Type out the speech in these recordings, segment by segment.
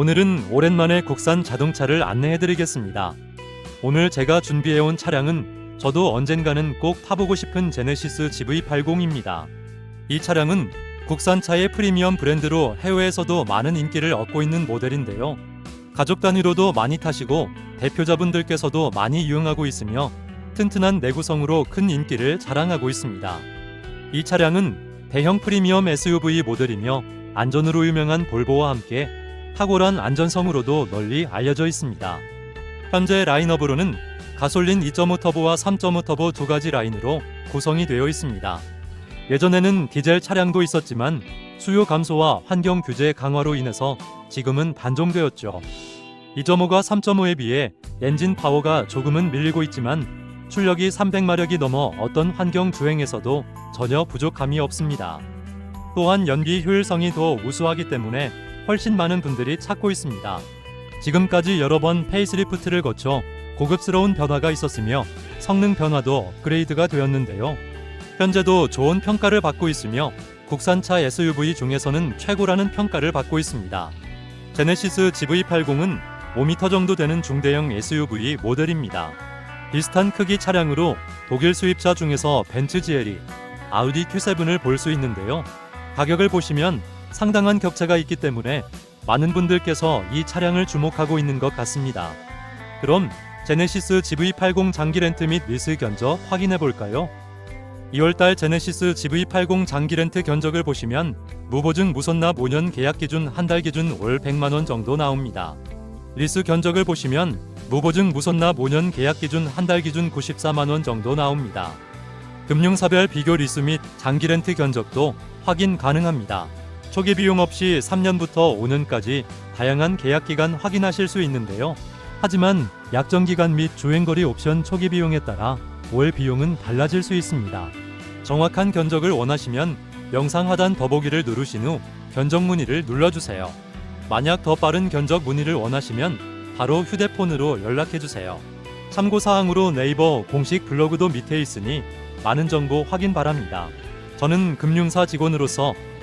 오늘은 오랜만에 국산 자동차를 안내해드리겠습니다. 오늘 제가 준비해온 차량은 저도 언젠가는 꼭 타보고 싶은 제네시스 GV80입니다. 이 차량은 국산차의 프리미엄 브랜드로 해외에서도 많은 인기를 얻고 있는 모델인데요. 가족 단위로도 많이 타시고 대표자분들께서도 많이 이용하고 있으며 튼튼한 내구성으로 큰 인기를 자랑하고 있습니다. 이 차량은 대형 프리미엄 SUV 모델이며 안전으로 유명한 볼보와 함께 탁월한 안전성으로도 널리 알려져 있습니다. 현재 라인업으로는 가솔린 2.5 터보와 3.5 터보 두 가지 라인으로 구성이 되어 있습니다. 예전에는 디젤 차량도 있었지만 수요 감소와 환경 규제 강화로 인해서 지금은 단종되었죠. 2.5가 3.5에 비해 엔진 파워가 조금은 밀리고 있지만 출력이 300마력이 넘어 어떤 환경 주행에서도 전혀 부족함이 없습니다. 또한 연비 효율성이 더 우수하기 때문에 훨씬 많은 분들이 찾고 있습니다. 지금까지 여러 번 페이스리프트를 거쳐 고급스러운 변화가 있었으며 성능 변화도 업그레이드가 되었는데요. 현재도 좋은 평가를 받고 있으며 국산차 SUV 중에서는 최고라는 평가를 받고 있습니다. 제네시스 GV80은 5m 정도 되는 중대형 SUV 모델입니다. 비슷한 크기 차량으로 독일 수입차 중에서 벤츠 GLE, 아우디 Q7을 볼 수 있는데요. 가격을 보시면 상당한 격차가 있기 때문에 많은 분들께서 이 차량을 주목하고 있는 것 같습니다. 그럼 제네시스 GV80 장기 렌트 및 리스 견적 확인해 볼까요? 2월달 제네시스 GV80 장기 렌트 견적을 보시면 무보증 무선납 5년 계약 기준 한 달 기준 월 100만 원 정도 나옵니다. 리스 견적을 보시면 무보증 무선납 5년 계약 기준 한 달 기준 94만 원 정도 나옵니다. 금융사별 비교 리스 및 장기 렌트 견적도 확인 가능합니다. 초기 비용 없이 3년부터 5년까지 다양한 계약 기간 확인하실 수 있는데요. 하지만 약정 기간 및 주행거리 옵션 초기 비용에 따라 월 비용은 달라질 수 있습니다. 정확한 견적을 원하시면 영상 하단 더보기를 누르신 후 견적 문의를 눌러주세요. 만약 더 빠른 견적 문의를 원하시면 바로 휴대폰으로 연락해 주세요. 참고 사항으로 네이버 공식 블로그도 밑에 있으니 많은 정보 확인 바랍니다. 저는 금융사 직원으로서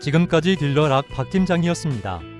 지금까지 딜러 락 박 팀장이었습니다.